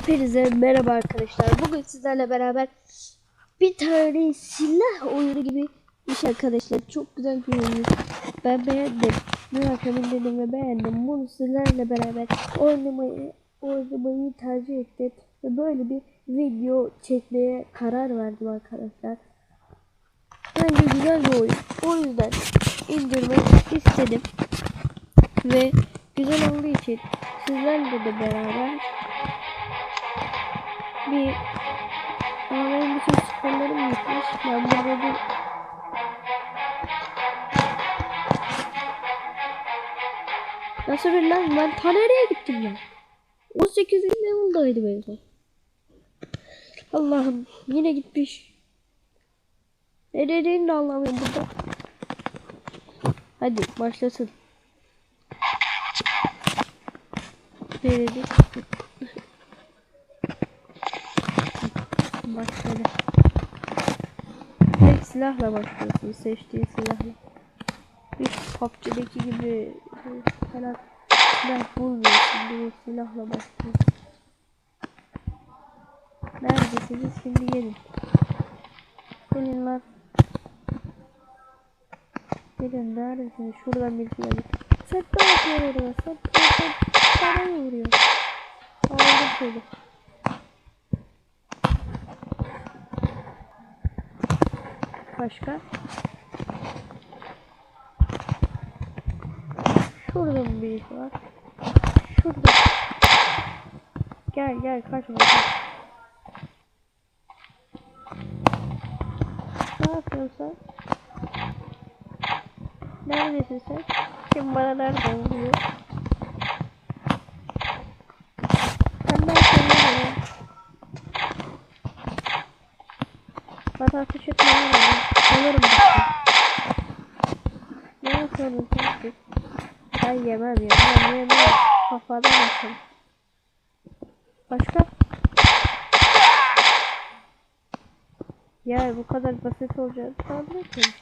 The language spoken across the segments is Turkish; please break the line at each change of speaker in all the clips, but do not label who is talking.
Hepinize merhaba arkadaşlar. Bugün sizlerle beraber bir tane silah oyunu gibi şey arkadaşlar. Çok güzel oyun. Ben beğendim. Dün akşam indirdim ve beğendim. Bunu sizlerle beraber oynamayı, oynamayı tercih ettim. Ve böyle bir video çekmeye karar verdim arkadaşlar. Bence güzel bir oyun. O yüzden indirmek istedim. Ve güzel olduğu için sizlerle de beraber bir Aa, benim bütün sporlarım gitmiş. Ben burada bir Nasıl bir lan? Ben ta nereye gittim ya? 18. level'daydı en son. Allah'ım yine gitmiş. Ne dediğini de anlamıyorum burada. Hadi başlasın. Ne dedi? Başladı. Tek silahla başlıyorsun seçtiği silahla. Hiç PUBG'deki gibi falan silah bulmuyorsun. Direkt silahla başlıyorsun. Neredesiniz şimdi gelin. Gelin lan. Gelin neredesiniz? Şuradan birisi geldi. Sen ne yapıyorsun orada? Sen sana mı vuruyor? Aldım seni. Başka? Şurada mı bir iş var? Şurada. Gel gel kaçma. kaç. Ne yapıyorsun sen? Neredesin sen? Kim bana nereden vuruyor? Sen ne yapıyorsun ya? Bana ateş etme lan oğlum. Alırım bak. Ne yapıyorsun sen? Ben yemem ya. Ben yemem. Kafadan atarım. Başka? Ya bu kadar basit olacağını etmemiştim.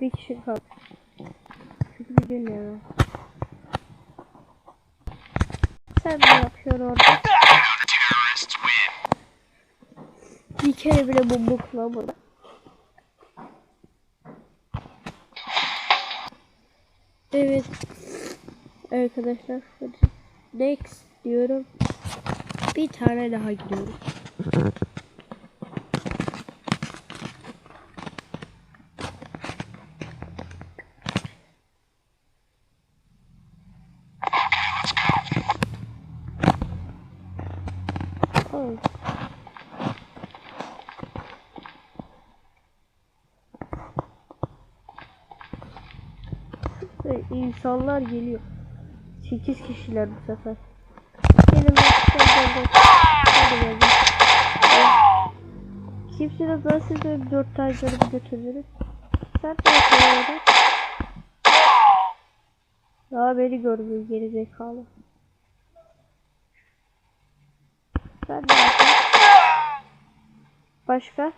Bir kişi kaldı. Çünkü bir ya. Sen ne yapıyorsun orada? Bir kere bile bomba kullanmadım. Evet. Arkadaşlar. Next diyorum. Bir tane daha gidiyorum. Oh. Ve insanlar geliyor. 8 kişiler bu sefer. Gelin bak gel gel gel. Hadi gel gel. Kimse de ben size 4 tane canımı götürürüm. Sen ne yapıyorsun? Daha beni görmüyor geri zekalı. Sen yapıyorsun? Başka?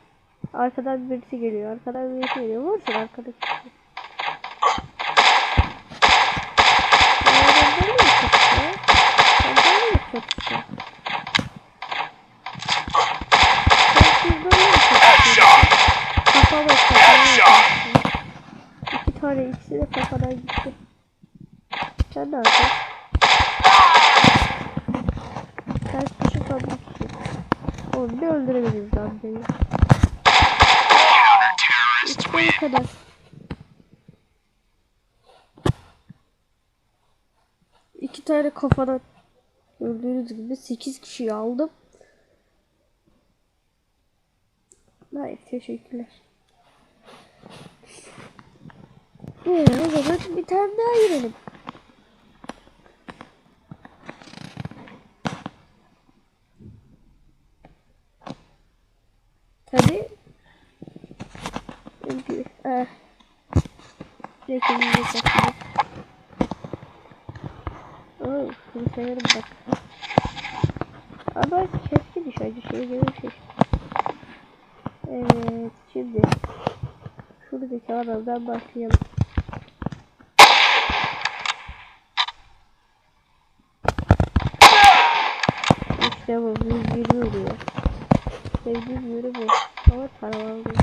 Arkadan birisi geliyor. Arkadan birisi geliyor. Vursun arkadaki. İki tane ikisi de kafadan gitti. Sen ne yapıyorsun? Ters kişi kaldı kişi. Oğlum bir öldürebiliriz lan beni. İşte bu kadar. İki tane kafadan gördüğünüz gibi 8 kişiyi aldım. Hayır teşekkürler. Ee, o zaman bir tane daha girelim. Çünkü eh, reklamını satıyor. Oh, bunu severim bak. Ama keskin iş acı şey şey. Evet, şimdi şuradaki adamdan başlayalım. İşte bu 120 oluyor. Sevdiğim yönü bu. Ama para aldım.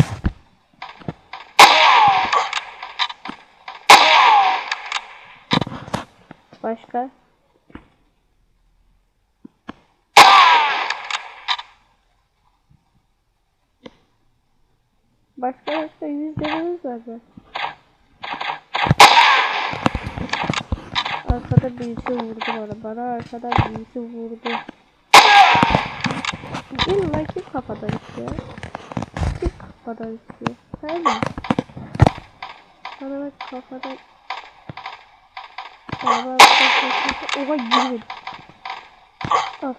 Başka? Başka başka yüz denemiz var da. Arkada birisi vurdu bana. Bana arkadan birisi vurdu. Gelin lan kim kafadan istiyor? Kim kafadan istiyor? Hayır mı? Bana bak kafadan. Kafadan. Oha girmedim. Al.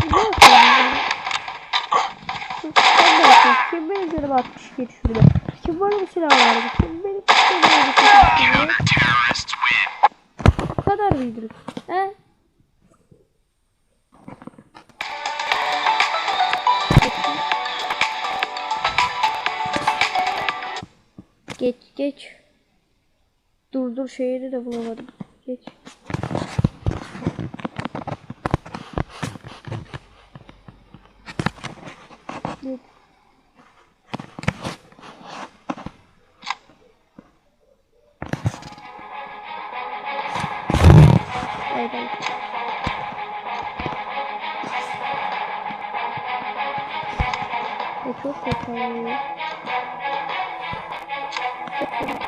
Siz ne yapıyorsunuz? Sus, sen ne yapıyorsun? Kim benim canımı atmış geç şurada? Kim bana bu silahı verdi? Kim benim canımı atmış Bu kadar mıydı? He? Geç geç. Dur dur şeyini de bulamadım. Geç. Hayır hayır. O çok kötü oluyor. Hadi.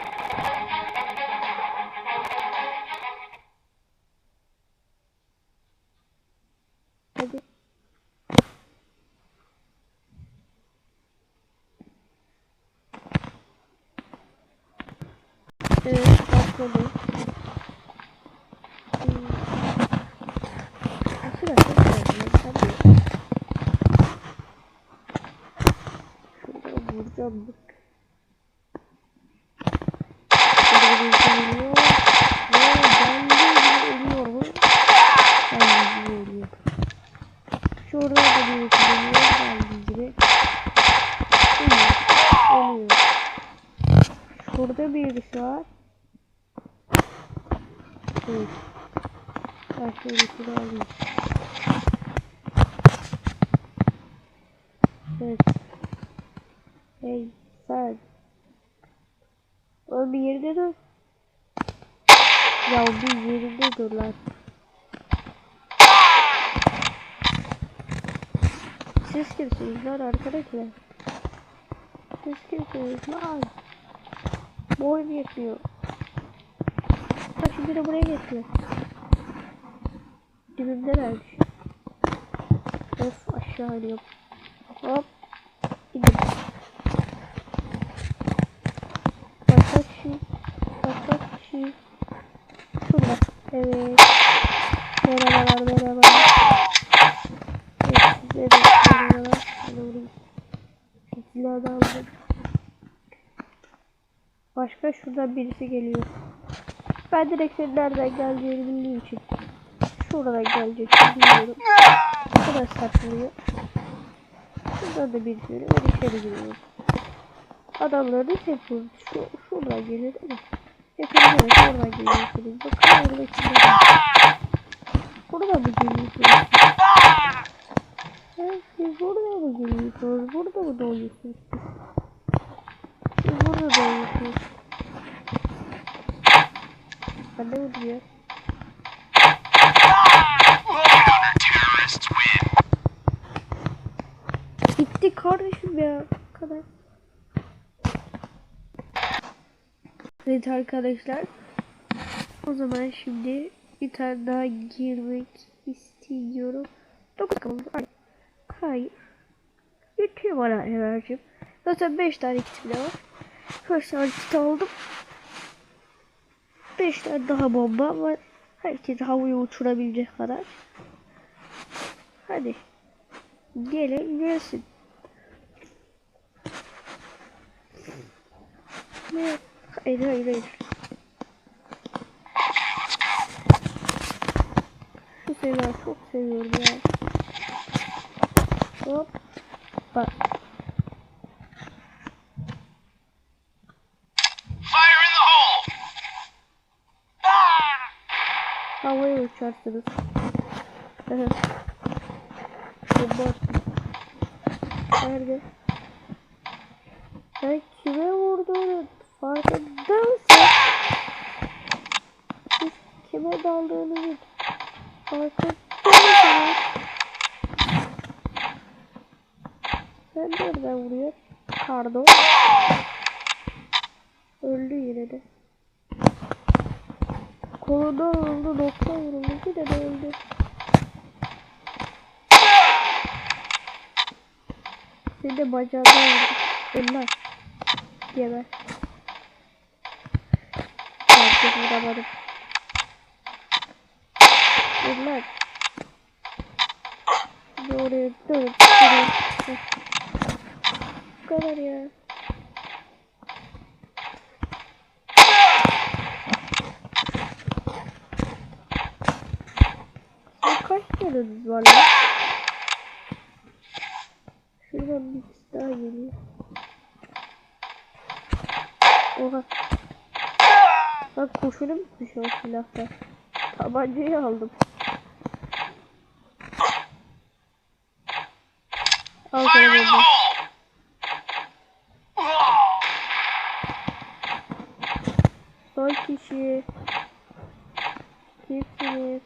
Evet, başladı. Hmm. Vuracağım. Şurada bir şey şey. Şurada birisi var. Başka birisi daha değil. Evet. Hey sen. Oğlum bir yerinde dur. Ya bir yerinde dur lan. Siz kimsiniz lan arkadaşlar? Siz kimsiniz lan? Boy yetmiyor. Bak de buraya getiriyor. Dibimdelermiş. Of aşağı iniyorum. Hop. İndim. Başka kişi. Başka kişi. Şurada. Evet. Merhabalar merhabalar. Evet size de merhabalar. Silahı da aldım. Başka şuradan birisi geliyor. Ben direkt senin nereden geleceğini bildiğim için. Şuradan gelecek biliyorum. Şurada saklıyor. Şuradan da birisi geliyor. Ben içeri giriyorum. Adamları hep vurdu. Şu, şuradan gelir ama. Hepiniz oradan geliyorsunuz. Bakın orada kimler var. Buradan mı geliyorsunuz? Siz burada mı geliyorsunuz? Burada mı doğuyorsunuz? Siz burada doğuyorsunuz. De vuruyor. Bitti kardeşim ya. Kadar. Evet arkadaşlar. O zaman şimdi bir tane daha girmek istiyorum. Bakalım. Hayır. Yetiyor bana enerjim. Zaten 5 tane kit bile var. Kaç tane kit aldım. 5 tane daha bomba var. Herkes havaya uçurabilecek kadar. Hadi. Gelin gelsin. Hayır hayır hayır. Şu silahı çok seviyorum ya. Hop. Bak.
Fire in the
hı. Bomba attım. Nerede? Sen kime vurduğunun farkında mısın? Siz kime daldığınızın farkında mısınız? Sen nereden vuruyor? Pardon. Öldü yine de. Kolundan vuruldu, nokta vuruldu, yine de öldü. Seni de bacağından vurdu. Öl lan. Geber. Herkes vuramadım. Öl lan. Şimdi oraya dönüp. Bu kadar ya. Sen var lan? Şuradan bir kişi daha geliyor. Oha. Bak kurşunum bitmiş o silahta. Tabancayı aldım. Al sana bomba. Son kişi. Kimsiniz?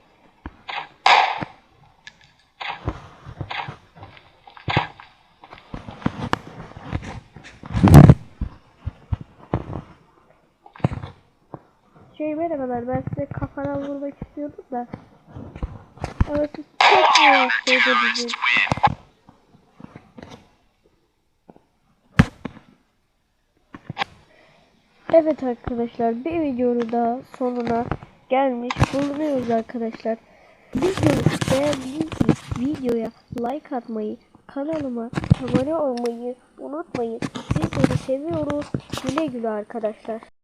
Şey merhabalar ben size kafadan vurmak istiyordum da. Ama siz çok uğraştıydınız. Evet arkadaşlar bir videonun daha sonuna gelmiş bulunuyoruz arkadaşlar. Videoyu beğendiyseniz videoya like atmayı, kanalıma abone olmayı unutmayın. Sizleri seviyoruz. Güle güle arkadaşlar.